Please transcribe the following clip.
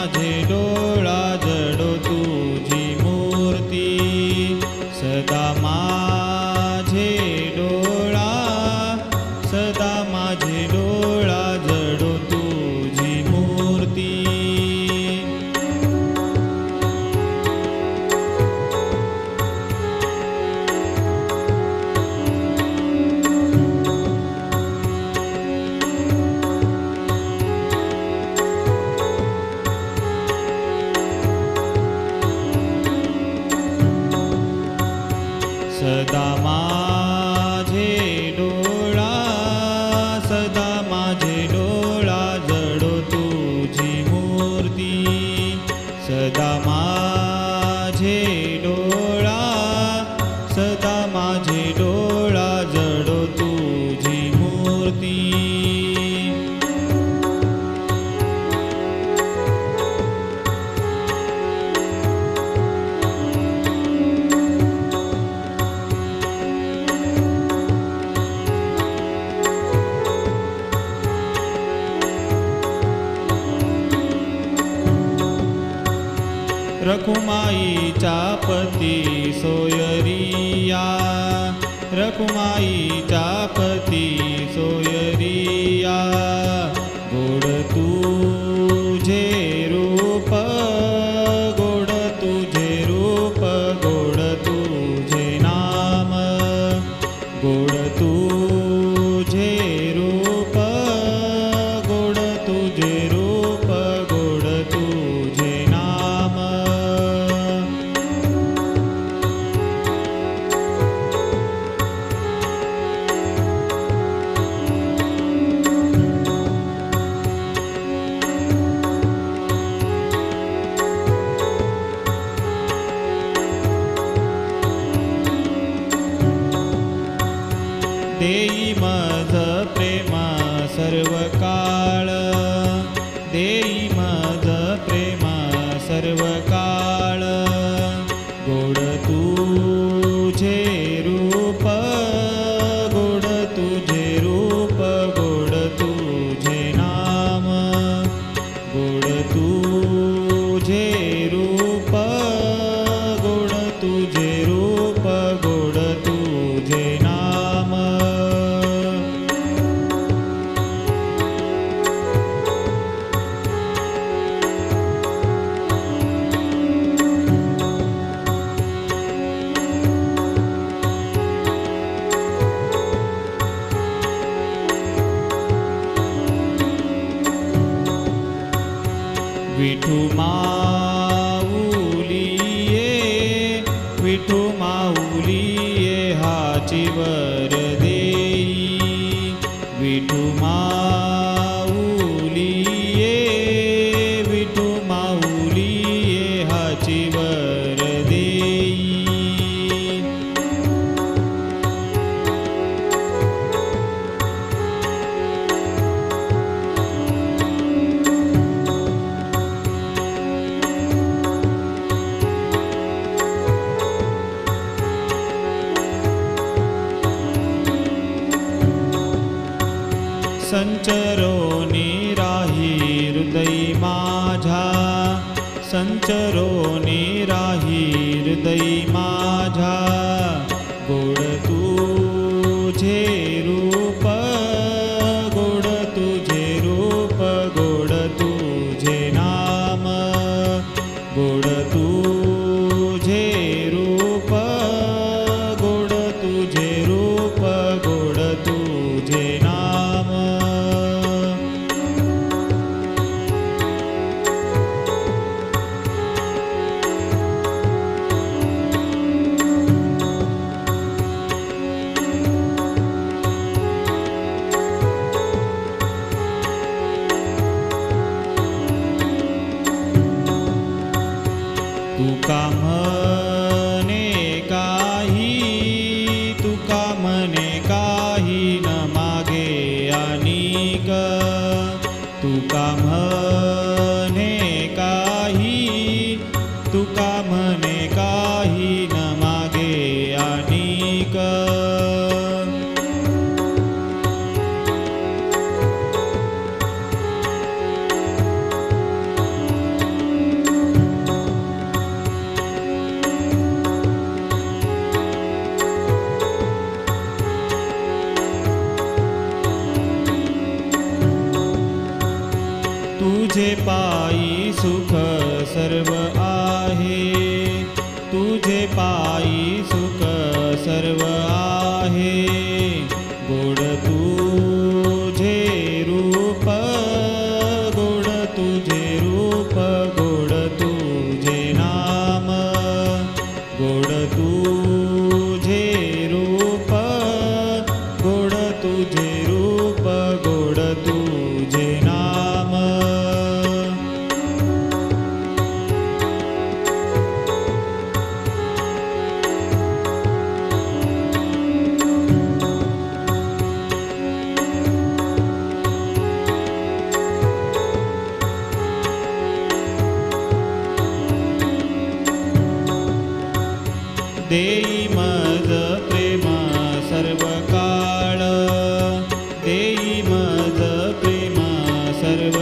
राधे डो रकुमाै पति सोयरिया। रकुमाै पति सोयरी देई माझ प्रेमा सर्व काळ देई माझ प्रेमा सर्व काळ गोड तुझे रूप गोड तुझे रूप गोड तुझे नाम. गोड तुझे रूप गोड तुझे रूप गोड तुझे सञ्चरो निहि हृदय माझा। झा संचरोनि हृदय माझा। tu cama तुझे पाई सुख सर्व आहे. तुझे पाई सुख सर्व आहे. देई मज प्रेमा सर्व काळ देई मज प्रेमा सर्व